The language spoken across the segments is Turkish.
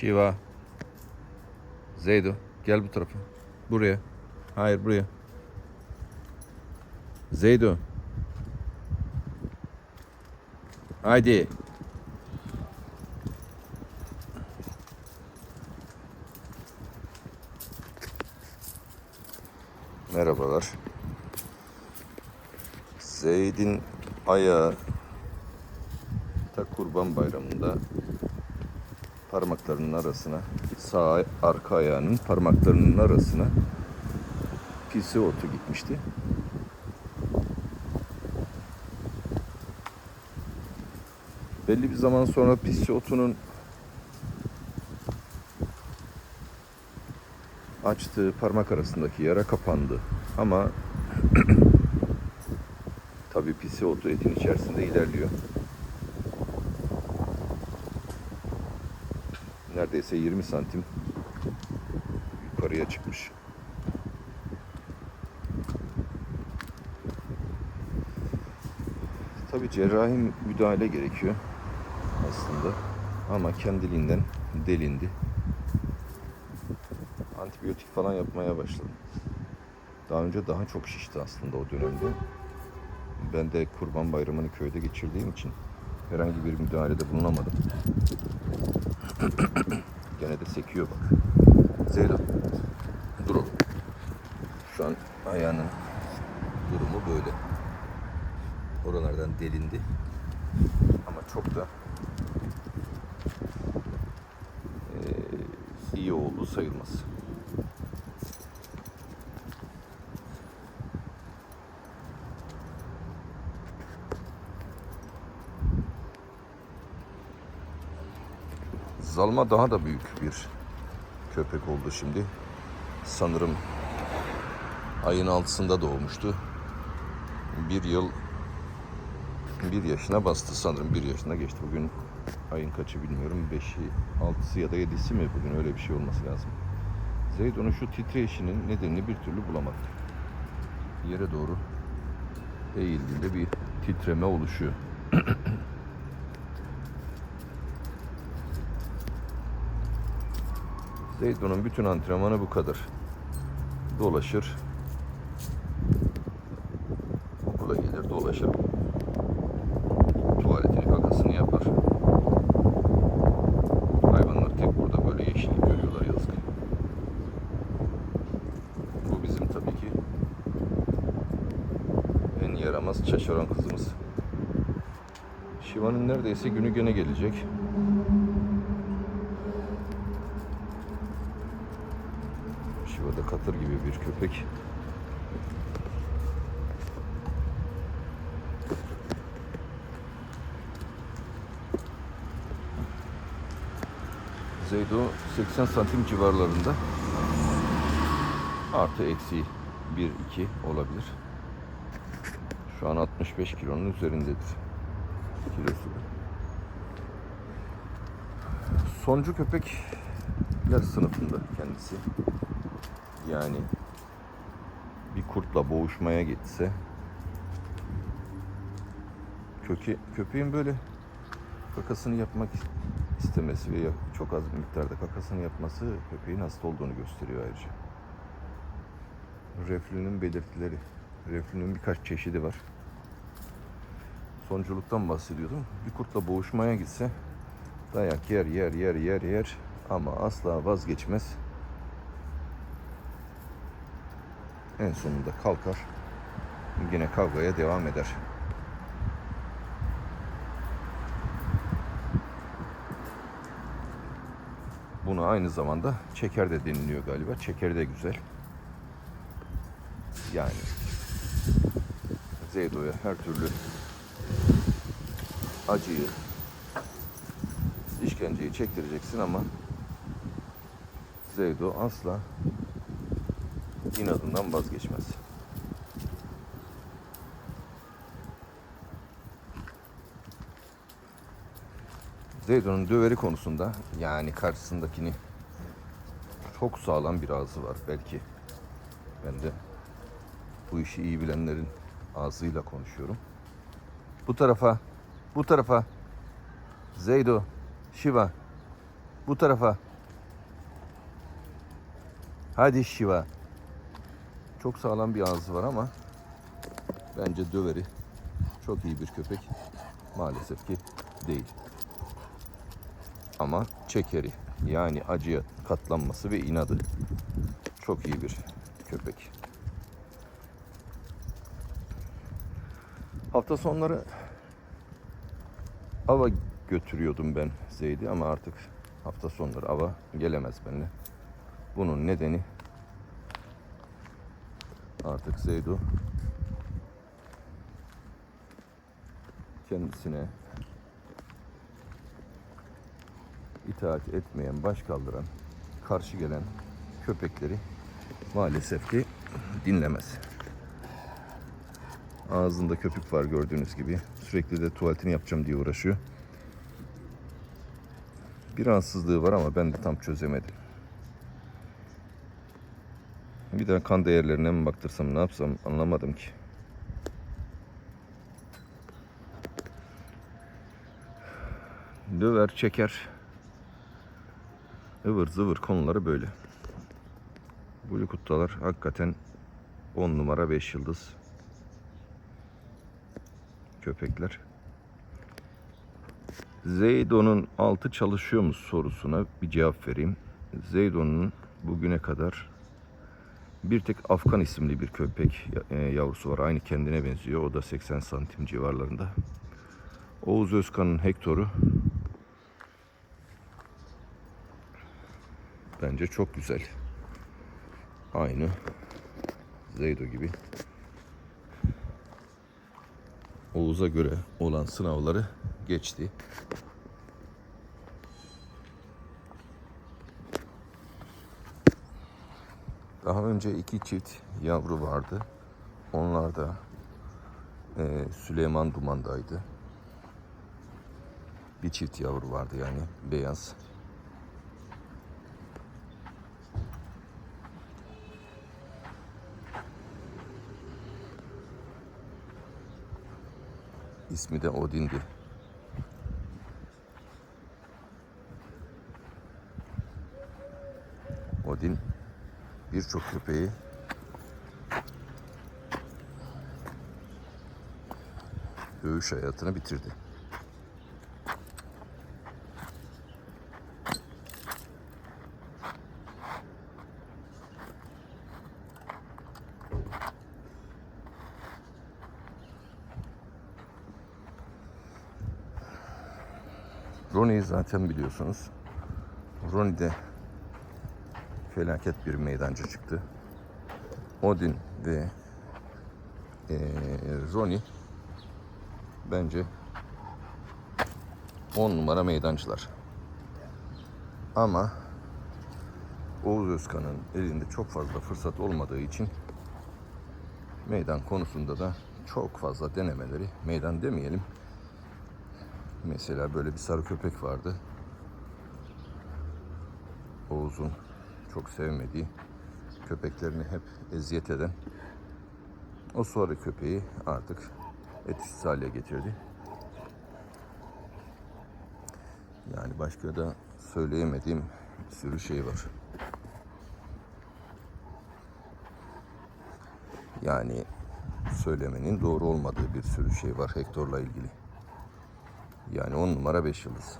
Shiva. Zeydo. Gel bu tarafa. Buraya. Hayır buraya. Zeydo. Haydi. Merhabalar. Zeyd'in ayağı ta kurban bayramında parmaklarının arasına sağ arka ayağının parmaklarının arasına pisi otu gitmişti. Belli bir zaman sonra pisi otunun açtığı parmak arasındaki yara kapandı. Ama tabii pisi otu etin içerisinde ilerliyor. Neredeyse 20 santim yukarıya çıkmış. Tabii cerrahi müdahale gerekiyor aslında. Ama kendiliğinden delindi. Antibiyotik falan yapmaya başladım. Daha önce daha çok şişti aslında o dönemde. Ben de kurban bayramını köyde geçirdiğim için herhangi bir müdahalede bulunamadım. Gene de sekiyor bak. Zeydo. Dur oğlum. Şu an ayağının durumu böyle. Oralardan delindi. Ama çok da eee, iyi olduğu sayılmaz. Zalma daha da büyük bir köpek oldu şimdi. Sanırım ayın altısında doğmuştu. Bir yıl bir yaşına bastı sanırım. Bir yaşına geçti. Bugün ayın kaçı bilmiyorum. Beşi, altısı ya da yedisi mi? Bugün öyle bir şey olması lazım. Zeydon'un şu titreşinin nedenini bir türlü bulamadı. Yere doğru eğildiğinde bir titreme oluşuyor. Zeydon'un bütün antrenmanı bu kadar. Dolaşır. Okula gelir dolaşır. Tuvaletini kakasını yapar. Hayvanlar tek burada böyle yeşil görüyorlar yazık. Bu bizim tabii ki en yaramaz şaşıran kızımız. Şiva'nın neredeyse günü gene gelecek. Şiva da katır gibi bir köpek. Zeydo 80 santim civarlarında. Artı eksi 1-2 olabilir. Şu an 65 kilonun üzerindedir. Kilosu da. Soncu köpekler sınıfında kendisi. Yani bir kurtla boğuşmaya gitse köke, köpeğin böyle kakasını yapmak istemesi ve çok az bir miktarda kakasını yapması köpeğin hasta olduğunu gösteriyor ayrıca. Reflünün belirtileri. Reflünün birkaç çeşidi var. Sonculuktan bahsediyordum. Bir kurtla boğuşmaya gitse dayak yer yer yer yer yer ama asla vazgeçmez. En sonunda kalkar. Yine kavgaya devam eder. Buna aynı zamanda çeker de deniliyor galiba. Çeker de güzel. Yani Zeydo'ya her türlü acıyı, işkenceyi çektireceksin ama Zeydo asla inadından vazgeçmez. Zeydo'nun döveri konusunda yani karşısındakini çok sağlam bir ağzı var belki. Ben de bu işi iyi bilenlerin ağzıyla konuşuyorum. Bu tarafa, bu tarafa. Zeydo, Shiva. Bu tarafa. Hadi Şiva. Çok sağlam bir ağzı var ama bence döveri çok iyi bir köpek. Maalesef ki değil. Ama çekeri yani acıya katlanması ve inadı çok iyi bir köpek. Hafta sonları ava götürüyordum ben Zeyd'i ama artık hafta sonları ava gelemez benimle. Bunun nedeni artık Zeydo kendisine itaat etmeyen, baş kaldıran, karşı gelen köpekleri maalesef ki dinlemez. Ağzında köpük var gördüğünüz gibi. Sürekli de tuvaletini yapacağım diye uğraşıyor. Bir rahatsızlığı var ama ben de tam çözemedim. Bir daha kan değerlerine mi baktırsam ne yapsam anlamadım ki. Döver, çeker. ıvır zıvır konuları böyle. Blue kuttalar hakikaten 10 numara 5 yıldız köpekler. Zeydo'nun altı çalışıyor mu sorusuna bir cevap vereyim. Zeydo'nun bugüne kadar bir tek Afgan isimli bir köpek e, yavrusu var. Aynı kendine benziyor. O da 80 santim civarlarında. Oğuz Özkan'ın Hector'u bence çok güzel. Aynı Zeydo gibi. Oğuz'a göre olan sınavları geçti. Daha önce iki çift yavru vardı. Onlar da eee, Süleyman Duman'daydı. Bir çift yavru vardı yani beyaz. İsmi de Odin'di. Odin birçok köpeği dövüş hayatını bitirdi. Ronnie'yi zaten biliyorsunuz. Ronnie de felaket bir meydancı çıktı. Odin ve eee Ronnie bence 10 numara meydancılar. Ama Oğuz Özkan'ın elinde çok fazla fırsat olmadığı için meydan konusunda da çok fazla denemeleri, meydan demeyelim. Mesela böyle bir sarı köpek vardı. Oğuz'un çok sevmediği, köpeklerini hep eziyet eden o sarı köpeği artık etkisiz hale getirdi. Yani başka da söyleyemediğim bir sürü şey var. Yani söylemenin doğru olmadığı bir sürü şey var Hector'la ilgili. Yani 10 numara 5 yıldız.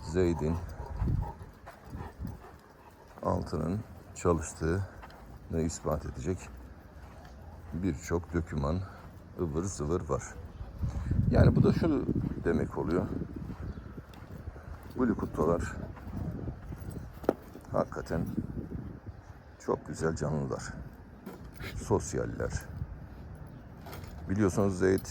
Zeyd'in altının çalıştığını ispat edecek birçok döküman ıvır zıvır var. Yani bu da şu demek oluyor. Blue kuttalar hakikaten çok güzel canlılar. Sosyaller. Biliyorsunuz Zeyd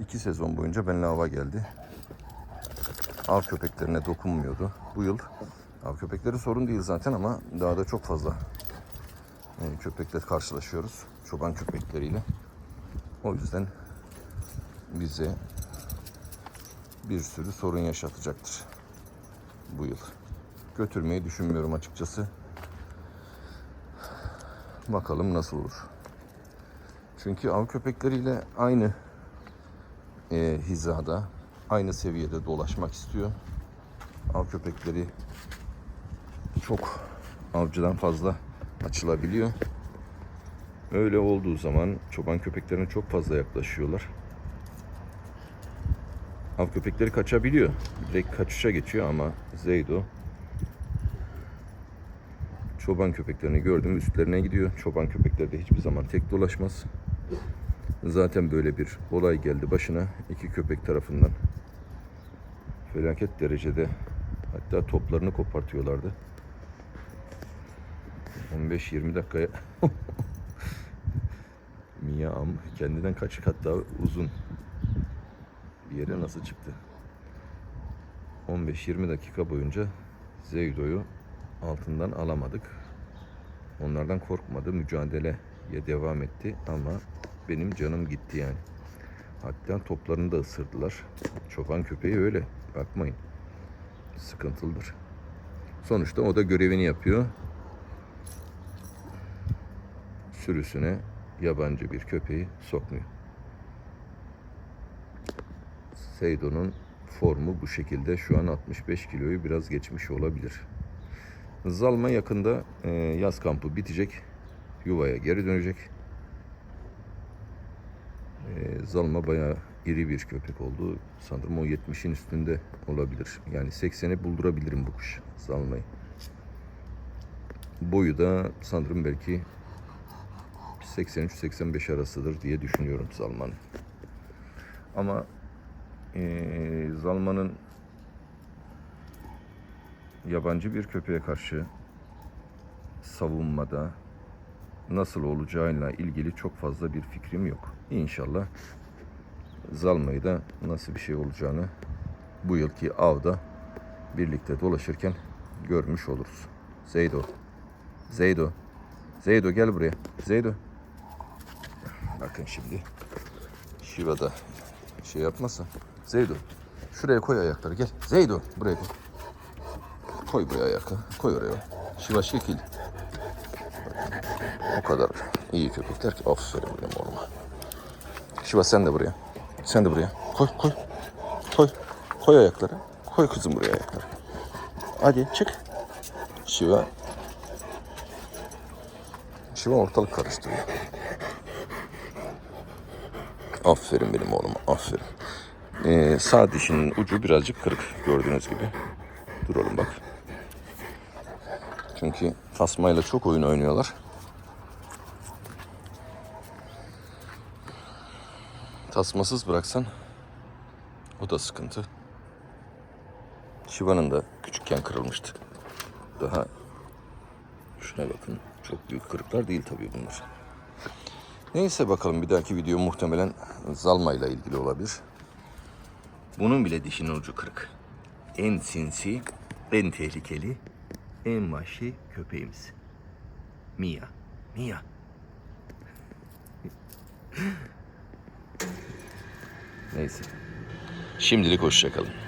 iki sezon boyunca benimle hava geldi. Av köpeklerine dokunmuyordu. Bu yıl av köpekleri sorun değil zaten ama daha da çok fazla e, köpekle karşılaşıyoruz. Çoban köpekleriyle. O yüzden bize bir sürü sorun yaşatacaktır bu yıl. Götürmeyi düşünmüyorum açıkçası. Bakalım nasıl olur. Çünkü av köpekleriyle aynı e, hizada, aynı seviyede dolaşmak istiyor. Av köpekleri çok avcıdan fazla açılabiliyor. Öyle olduğu zaman çoban köpeklerine çok fazla yaklaşıyorlar. Av köpekleri kaçabiliyor. Direkt kaçışa geçiyor ama Zeydo çoban köpeklerini gördüm üstlerine gidiyor. Çoban köpekler de hiçbir zaman tek dolaşmaz. Zaten böyle bir olay geldi başına iki köpek tarafından. Felaket derecede hatta toplarını kopartıyorlardı. 15-20 dakikaya Mia am kendinden kaç kat daha uzun bir yere nasıl çıktı? 15-20 dakika boyunca Zeydo'yu altından alamadık. Onlardan korkmadı, mücadeleye devam etti ama benim canım gitti yani. Hatta toplarını da ısırdılar. Çoban köpeği öyle, bakmayın. Sıkıntılıdır. Sonuçta o da görevini yapıyor. Sürüsüne yabancı bir köpeği sokmuyor. Seydo'nun formu bu şekilde. Şu an 65 kiloyu biraz geçmiş olabilir. Zalma yakında e, yaz kampı bitecek. Yuvaya geri dönecek. E, Zalma bayağı iri bir köpek oldu. Sanırım o 70'in üstünde olabilir. Yani 80'i buldurabilirim bu kuş Zalmayı. Boyu da sanırım belki 83-85 arasıdır diye düşünüyorum Zalman'ın. Ama eee Zalman'ın yabancı bir köpeğe karşı savunmada nasıl olacağıyla ilgili çok fazla bir fikrim yok. İnşallah Zalma'yı da nasıl bir şey olacağını bu yılki avda birlikte dolaşırken görmüş oluruz. Zeydo. Zeydo. Zeydo gel buraya. Zeydo. Bakın şimdi. Şiva da şey yapmasa. Zeydo. Şuraya koy ayakları gel. Zeydo buraya koy. Koy buraya ayakları. Koy oraya. Şiva şekil. O kadar iyi köpekler ki. Aferin benim oğluma. Şiva sen de buraya. Sen de buraya. Koy koy. Koy. Koy ayakları. Koy kızım buraya ayakları. Hadi çık. Şiva. Şiva ortalık karıştırıyor. Aferin benim oğluma. Aferin. Ee, sağ dişinin ucu birazcık kırık gördüğünüz gibi. Dur oğlum bak. Çünkü tasmayla çok oyun oynuyorlar. Tasmasız bıraksan o da sıkıntı. Şiva'nın da küçükken kırılmıştı. Daha şuna bakın. Çok büyük kırıklar değil tabii bunlar. Neyse bakalım bir dahaki video muhtemelen Zalma ile ilgili olabilir. Bunun bile dişinin ucu kırık. En sinsi, en tehlikeli, en vahşi köpeğimiz. Mia. Mia. Neyse. Şimdilik hoşçakalın.